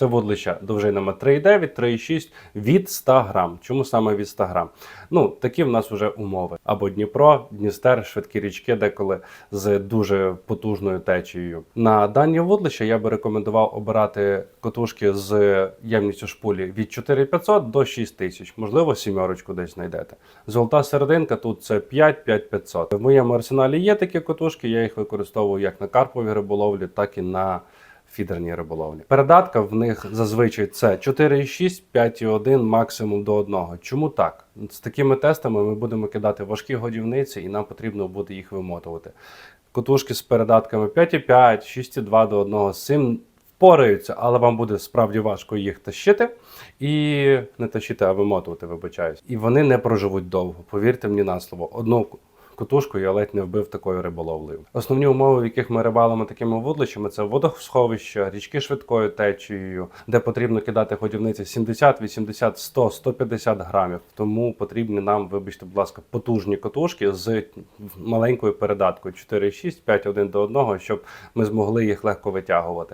Це вудлища довжинами 3,9, 3,6 від 100 грам. Чому саме від 100 грам? Ну, такі в нас вже умови. Або Дніпро, Дністер, швидкі річки, деколи з дуже потужною течією. На дані вудлища я би рекомендував обирати котушки з ємністю шпулі від 4500 до 6000. Можливо, сімерочку десь знайдете. Золота серединка тут це 5-5500. В моєму арсеналі є такі котушки, я їх використовую як на карповій риболовлі, так і на фідерній риболовлі. Передатка в них зазвичай це 4,6, 5,1, максимум до 1. Чому так? З такими тестами ми будемо кидати важкі годівниці, і нам потрібно буде їх вимотувати. Котушки з передатками 5,5, 6,2 до 1 з цим впораються, але вам буде справді важко їх тащити і не тащити, а вимотувати, вибачаюсь. І вони не проживуть довго. Повірте мені на слово. Одну котушку я ледь не вбив такою риболовлею. Основні умови, в яких ми рибалимо такими вудлищами, це водосховища, річки швидкою течією, де потрібно кидати годівниці 70, 80, 100, 150 грамів. Тому потрібні нам, вибачте, будь ласка, потужні котушки з маленькою передаткою 4,6, 5,1 до 1, щоб ми змогли їх легко витягувати.